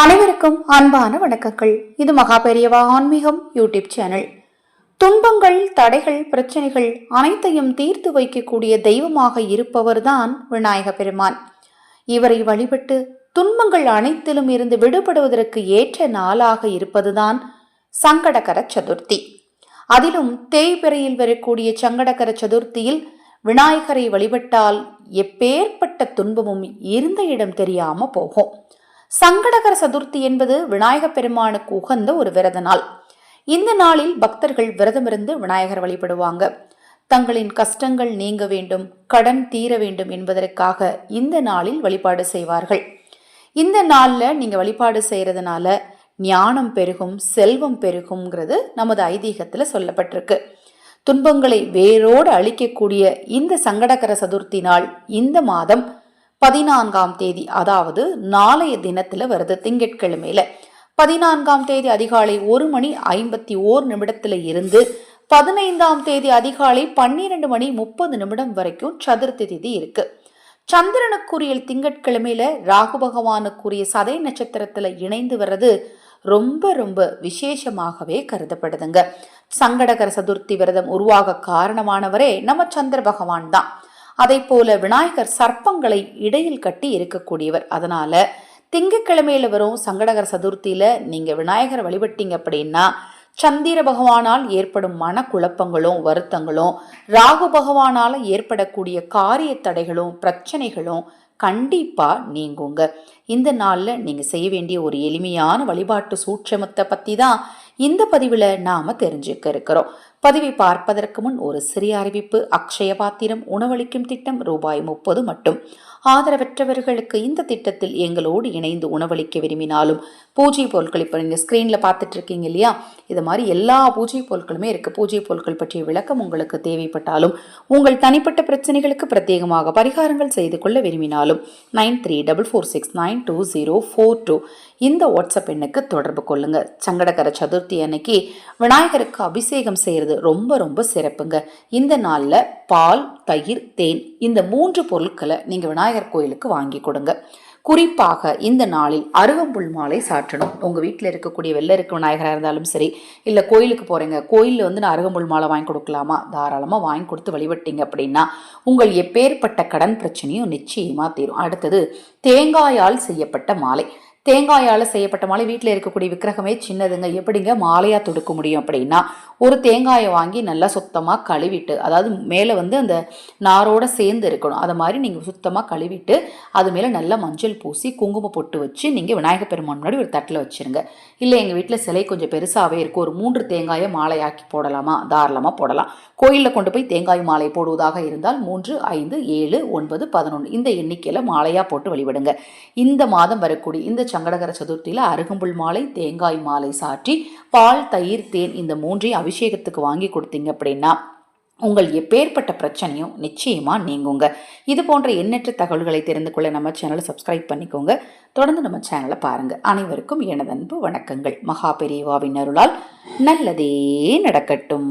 அனைவருக்கும் அன்பான வணக்கங்கள். இது மகா பெரியவா ஆன்மீகம் யூடியூப் சேனல். துன்பங்கள் தடைகள் பிரச்சனைகள் அனைத்தையும் தீர்த்து வைக்கக்கூடிய தெய்வமாக இருப்பவர்தான் விநாயக பெருமான். இவரை வழிபட்டு துன்பங்கள் அனைத்திலும் இருந்து விடுபடுவதற்கு ஏற்ற நாளாக இருப்பதுதான் சங்கடகர சதுர்த்தி. அதிலும் தேய்பிறையில் வரக்கூடிய சங்கடகர சதுர்த்தியில் விநாயகரை வழிபட்டால் எப்பேற்பட்ட துன்பமும் இருந்த இடம் தெரியாம போகும். சங்கடகர சதுர்த்தி என்பது விநாயகப் பெருமானுக்கு உகந்த ஒரு விரத நாள். இந்த நாளில் பக்தர்கள் விரதமிருந்து விநாயகர் வழிபடுவாங்க. தங்களின் கஷ்டங்கள் நீங்க வேண்டும் கடன் தீர வேண்டும் என்பதற்காக இந்த நாளில் வழிபாடு செய்வார்கள். இந்த நாளில் நீங்கள் வழிபாடு செய்கிறதுனால ஞானம் பெருகும் செல்வம் பெருகுங்கிறது நமது ஐதீகத்தில் சொல்லப்பட்டிருக்கு. துன்பங்களை வேரோடு அழிக்கக்கூடிய இந்த சங்கடகர சதுர்த்தி நாள் இந்த மாதம் பதினான்காம் தேதி அதாவது நாளைய தினத்துல வருது திங்கட்கிழமையில. பதினான்காம் தேதி அதிகாலை ஒரு மணி ஐம்பத்தி ஓர் நிமிடத்துல இருந்து பதினைந்தாம் தேதி அதிகாலை பன்னிரண்டு மணி முப்பது நிமிடம் வரைக்கும் சதுர்த்தி திதி இருக்கு. சந்திரனுக்குரிய திங்கட்கிழமையில ராகு பகவானுக்குரிய சதை நட்சத்திரத்துல இணைந்து வர்றது ரொம்ப ரொம்ப விசேஷமாகவே கருதப்படுதுங்க. சங்கடகர சதுர்த்தி விரதம் உருவாக காரணமானவரே நம்ம சந்திர பகவான் தான். அதை போல விநாயகர் சர்ப்பங்களை இடையில் கட்டி இருக்கக்கூடியவர். அதனால திங்கக்கிழமையில வரும் சங்கடகர சதுர்த்தியில நீங்க விநாயகரை வழிபட்டீங்க அப்படின்னா சந்திர பகவானால் ஏற்படும் மனக்குழப்பங்களும் வருத்தங்களும் ராகு பகவானால ஏற்படக்கூடிய காரிய தடைகளும் பிரச்சனைகளும் கண்டிப்பா நீங்குங்க. இந்த நாளில் நீங்கள் செய்ய வேண்டிய ஒரு எளிமையான வழிபாட்டு சூட்சமத்தை பற்றி தான் இந்த பதிவில் நாம் தெரிஞ்சுக்க இருக்கிறோம். பதிவை பார்ப்பதற்கு முன் ஒரு சிறிய அறிவிப்பு. அக்ஷய பாத்திரம் உணவளிக்கும் திட்டம் ரூபாய் முப்பது மட்டும். ஆதரவற்றவர்களுக்கு இந்த திட்டத்தில் எங்களோடு இணைந்து உணவளிக்க விரும்பினாலும் பூஜை பொருட்கள் இப்போ நீங்கள் ஸ்க்ரீனில் பார்த்துட்டு இருக்கீங்க இல்லையா? இது மாதிரி எல்லா பூஜை பொருட்களுமே இருக்குது பூஜை பொருட்கள் பற்றிய விளக்கம் உங்களுக்கு தேவைப்பட்டாலும் உங்கள் தனிப்பட்ட பிரச்சனைகளுக்கு பிரத்யேகமாக பரிகாரங்கள் செய்து கொள்ள விரும்பினாலும் nine three double four six nine two zero four two இந்த வாட்ஸ்அப் எண்ணுக்கு தொடர்பு கொள்ளுங்கள் சங்கடகர சதுர்த்தி அன்னைக்கு விநாயகருக்கு அபிஷேகம் செய்கிறது ரொம்ப ரொம்ப சிறப்புங்க. இந்த நாளில் பால் தயிர் தேன் இந்த மூன்று பொருட்களை நீங்கள் விநாயகர் கோயிலுக்கு வாங்கி கொடுங்க. குறிப்பாக இந்த நாளில் அருகம்புல் மாலை சாற்றணும். உங்கள் வீட்டில் இருக்கக்கூடிய வெள்ளை இருக்க விநாயகராக இருந்தாலும் சரி இல்லை கோயிலுக்கு போகிறீங்க கோயிலில் வந்து நான் அருகம்புல் மாலை வாங்கி கொடுக்கலாமா? தாராளமாக வாங்கி கொடுத்து வழிபட்டீங்க அப்படின்னா உங்கள் எப்பேற்பட்ட கடன் பிரச்சனையும் நிச்சயமாக தீரும். அடுத்தது தேங்காயால் செய்யப்பட்ட மாலை. தேங்காயால் செய்யப்பட்ட மாலை வீட்டில் இருக்கக்கூடிய விக்கிரகமே சின்னதுங்க. எப்படிங்க? மாலையாக தொடுக்க முடியும் அப்படின்னா ஒரு தேங்காயை வாங்கி நல்லா சுத்தமாக கழுவிட்டு அதாவது மேலே வந்து அந்த நாரோட சேர்ந்து இருக்கணும். அதை மாதிரி நீங்கள் சுத்தமாக கழுவிட்டு அது மேலே நல்லா மஞ்சள் பூசி குங்குமம் பொட்டு வச்சு நீங்கள் விநாயகர் பெருமான் முன்னாடி ஒரு தட்டில் வச்சுருங்க. இல்லை எங்கள் வீட்டில் சிலை கொஞ்சம் பெருசாகவே இருக்கும் ஒரு மூன்று தேங்காயை மாலையாக்கி போடலாமா? தாராளமாக போடலாம். கோயிலில் கொண்டு போய் தேங்காய் மாலை போடுவதாக இருந்தால் மூன்று ஐந்து ஏழு ஒன்பது பதினொன்று இந்த எண்ணிக்கையில் மாலையாக போட்டு வழிபடுங்க. இந்த மாதம் வரக்கூடிய இந்த சங்கடகர சதுர்த்தியில் அருகம்புல் மாலை தேங்காய் மாலை சாற்றி பால் தயிர் தேன் இந்த மூன்றையும் அபிஷேகத்துக்கு வாங்கி கொடுத்தீங்க அப்படின்னா உங்கள் எப்பேற்பட்ட பிரச்சனையும் நிச்சயமாக நீங்குங்க. இது போன்ற எண்ணற்ற தகவல்களை தெரிந்து கொள்ள நம்ம சேனலை சப்ஸ்கிரைப் பண்ணிக்கோங்க. தொடர்ந்து நம்ம சேனலை பாருங்கள் அனைவருக்கும் எனது அன்பு வணக்கங்கள். மகா பெரியவாவின் அருளால் நல்லதே நடக்கட்டும்.